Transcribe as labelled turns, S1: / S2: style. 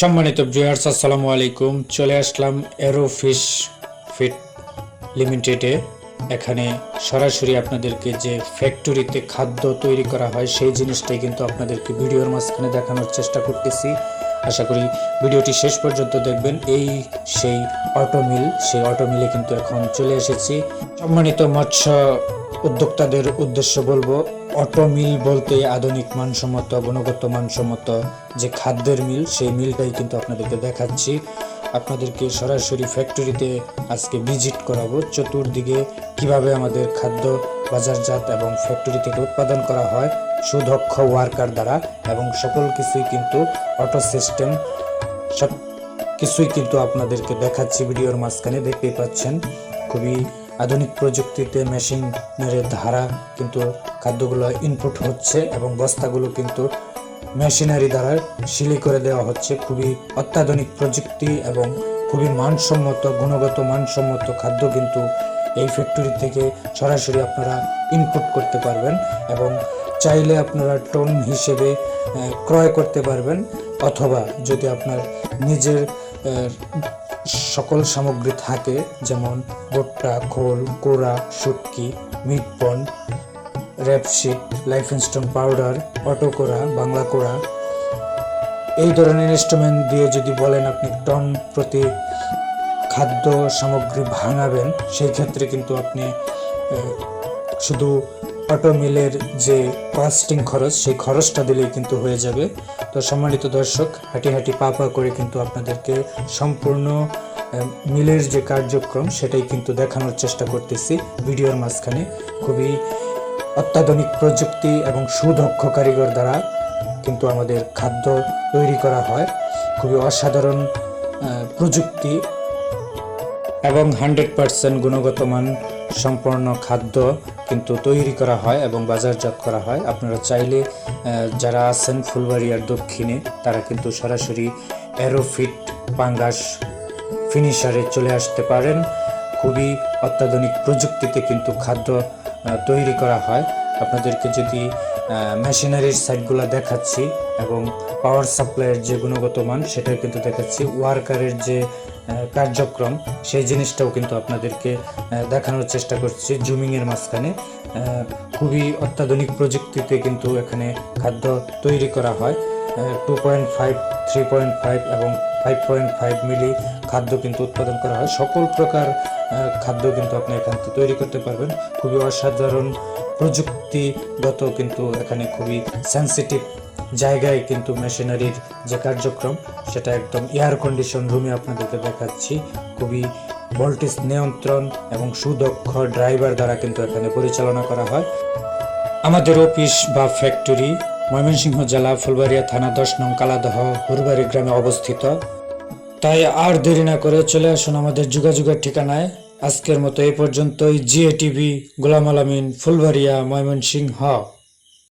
S1: সম্মানিত ভিউয়ার্স আসসালামু আলাইকুম। চলে আসলাম এরো ফিশ ফিট লিমিটেডে এখানে সরাসরি আপনাদেরকে যে ফ্যাক্টরিতে খাদ্য তৈরি করা হয়, সেই জিনিসটাই কিন্তু আপনাদেরকে ভিডিওর মাঝখানে দেখানোর চেষ্টা করতেছি। আশা করি ভিডিওটি শেষ পর্যন্ত দেখবেন। এই সেই অটোমিল সেই অটো মিলে কিন্তু এখন চলে এসেছি। সম্মানিত মৎস্য উদ্যোক্তাদের উদ্দেশ্য বলব, অটো মিল বলতে আধুনিক মানসম্মত, গুণগত মানসম্মত যে খাদ্যের মিল, সেই মিলটাই কিন্তু আপনাদেরকে দেখাচ্ছি। আপনাদেরকে সরাসরি ফ্যাক্টরিতে আজকে ভিজিট করাবো। চতুর্দিকে কীভাবে আমাদের খাদ্য বাজারজাত এবং ফ্যাক্টরি থেকে উৎপাদন করা হয়, সুদক্ষ ওয়ার্কার দ্বারা এবং সকল কিছুই কিন্তু অটো সিস্টেম সব কিছুই কিন্তু আপনাদেরকে দেখাচ্ছি। ভিডিওর মাঝখানে দেখতেই পাচ্ছেন, খুবই আধুনিক প্রযুক্তিতে মেশিনের ধারা কিন্তু খাদ্যগুলো ইনপুট হচ্ছে এবং বস্তাগুলো কিন্তু মেশিনারি দ্বারা সিলি করে দেওয়া হচ্ছে। খুবই অত্যাধুনিক প্রযুক্তি এবং খুবই মানসম্মত, গুণগত মানসম্মত খাদ্য কিন্তু এই ফ্যাক্টরি থেকে সরাসরি আপনারা ইনপুট করতে পারবেন এবং চাইলে আপনারা টন হিসেবে ক্রয় করতে পারবেন। অথবা যদি আপনার নিজের সকল সামগ্রী থাকে, যেমন ভুট্টা, খোল কোড়া শুটকি meat bone rapeseed limestone powder auto কোড়া বাংলা কোড়া। এই ধরনের ইনস্ট্রুমেন্ট দিয়ে যদি বলেন আপনি টন প্রতি খাদ্য সামগ্রী ভাঙাবেন, সেই ক্ষেত্রে কিন্তু আপনি শুধু অটো মিলের যে কাস্টিং খরচ, সেই খরচটা দিলেই কিন্তু হয়ে যাবে। তো সম্মানিত দর্শক, হাঁটি হাঁটি পা পা করে কিন্তু আপনাদেরকে সম্পূর্ণ মিলের যে কার্যক্রম, সেটাই কিন্তু দেখানোর চেষ্টা করতেছি। ভিডিওর মাঝখানে খুবই অত্যাধুনিক প্রযুক্তি এবং সুদক্ষ কারিগর দ্বারা কিন্তু আমাদের খাদ্য তৈরি করা হয়। খুবই অসাধারণ প্রযুক্তি এবং হান্ড্রেড পার্সেন্ট গুণগত মান সম্পন্ন খাদ্য কিন্তু তৈরি করা হয় এবং বাজারজাত করা হয়। আপনারা চাইলে যারা আছেন ফুলবাড়িয়ার দক্ষিণে, তারা কিন্তু সরাসরি অ্যারোফিট পাঙ্গাস ফিনিশারে চলে আসতে পারেন। খুবই অত্যাধুনিক প্রযুক্তিতে কিন্তু খাদ্য তৈরি করা হয়। আপনাদেরকে যদি মেশিনারির সাইটগুলো দেখাচ্ছি এবং পাওয়ার সাপ্লাইয়ের যে গুণগত মান সেটা কিন্তু দেখাচ্ছি। ওয়ার্কারের যে কার্যক্রম, সেই জিনিসটাও কিন্তু আপনাদেরকে দেখানোর চেষ্টা করছি জুমিংয়ের মাঝখানে। খুবই অত্যাধুনিক প্রযুক্তিতে কিন্তু এখানে খাদ্য তৈরি করা হয়। Two point five three point five এবং ফাইভ পয়েন্ট ফাইভ মিলি খাদ্য কিন্তু উৎপাদন করা হয়। সকল প্রকার খাদ্য কিন্তু আপনি এখান থেকে তৈরি করতে পারবেন। খুবই অসাধারণ প্রযুক্তিগত কিন্তু এখানে খুবই সেন্সিটিভ জায়গায় কিন্তু মেশিনারির যে কার্যক্রম, সেটা একদম এয়ার কন্ডিশন রুমে আপনাদেরকে দেখাচ্ছি। খুবই ভোল্টেজ নিয়ন্ত্রণ এবং সুদক্ষ ড্রাইভার দ্বারা কিন্তু এখানে পরিচালনা করা হয়। আমাদের অফিস বা ফ্যাক্টরি ময়মনসিংহ জেলা ফুলবাড়িয়া থানা দশ নং কালাদহ, হুরবাড়ি গ্রামে অবস্থিত। তাই আর দেরি না করে চলে আসুন আমাদের যোগাযোগের ঠিকানায়। আজকের মতো এই পর্যন্তই। জিএ টিভি গোলাম আলামিন ফুলবাড়িয়া ময়মনসিংহ।